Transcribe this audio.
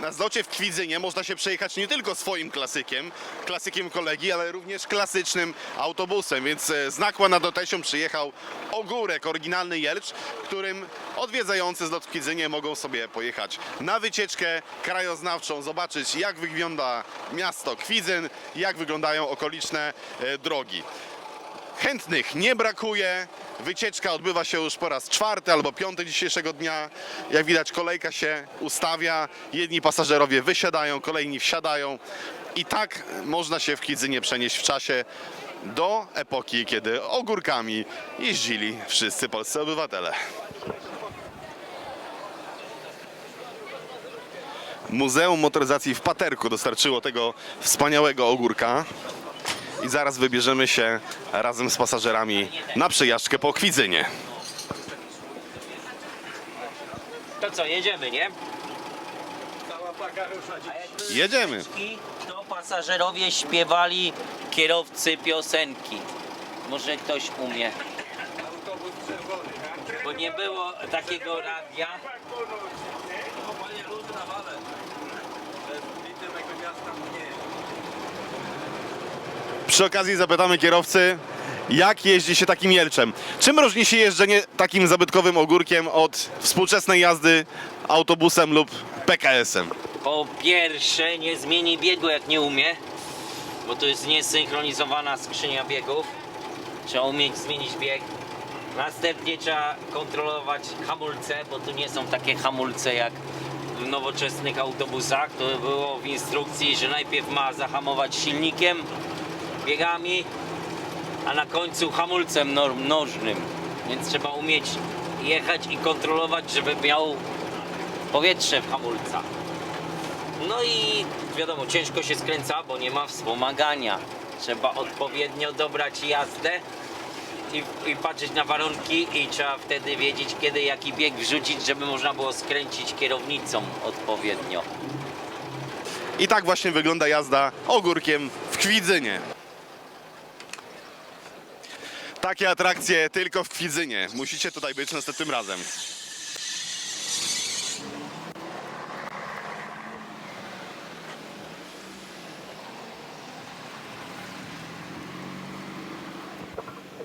Na zlocie w Kwidzynie można się przejechać nie tylko swoim klasykiem, klasykiem kolegi, ale również klasycznym autobusem, więc e, z Nakła nad Otesią przyjechał Ogórek, oryginalny Jelcz, którym odwiedzający zlot w Kwidzynie mogą sobie pojechać na wycieczkę krajoznawczą, zobaczyć jak wygląda miasto Kwidzyn, jak wyglądają okoliczne e, drogi. Chętnych nie brakuje. Wycieczka odbywa się już po raz czwarty albo piąty dzisiejszego dnia. Jak widać, kolejka się ustawia. Jedni pasażerowie wysiadają, kolejni wsiadają. I tak można się w Kidzynie przenieść w czasie do epoki, kiedy ogórkami jeździli wszyscy polscy obywatele. Muzeum Motoryzacji w Paterku dostarczyło tego wspaniałego ogórka. I zaraz wybierzemy się razem z pasażerami na przejażdżkę po Kwidzynie. To co, jedziemy, nie? Jedziemy. To pasażerowie śpiewali kierowcy piosenki. Może ktoś umie. Bo nie było takiego radia. Przy okazji zapytamy kierowcy, jak jeździ się takim jelczem. Czym różni się jeżdżenie takim zabytkowym ogórkiem od współczesnej jazdy autobusem lub PKS-em? Po pierwsze nie zmieni biegu jak nie umie, bo to jest niesynchronizowana skrzynia biegów. Trzeba umieć zmienić bieg. Następnie trzeba kontrolować hamulce, bo tu nie są takie hamulce jak w nowoczesnych autobusach. To było w instrukcji, że najpierw ma zahamować silnikiem, biegami, a na końcu hamulcem nożnym. Więc trzeba umieć jechać i kontrolować, żeby miał powietrze w hamulcach. No i wiadomo, ciężko się skręca, bo nie ma wspomagania. Trzeba odpowiednio dobrać jazdę i, i patrzeć na warunki i trzeba wtedy wiedzieć, kiedy jaki bieg wrzucić, żeby można było skręcić kierownicą odpowiednio. I tak właśnie wygląda jazda ogórkiem w Kwidzynie. Takie atrakcje tylko w Kwidzynie. Musicie tutaj być następnym razem.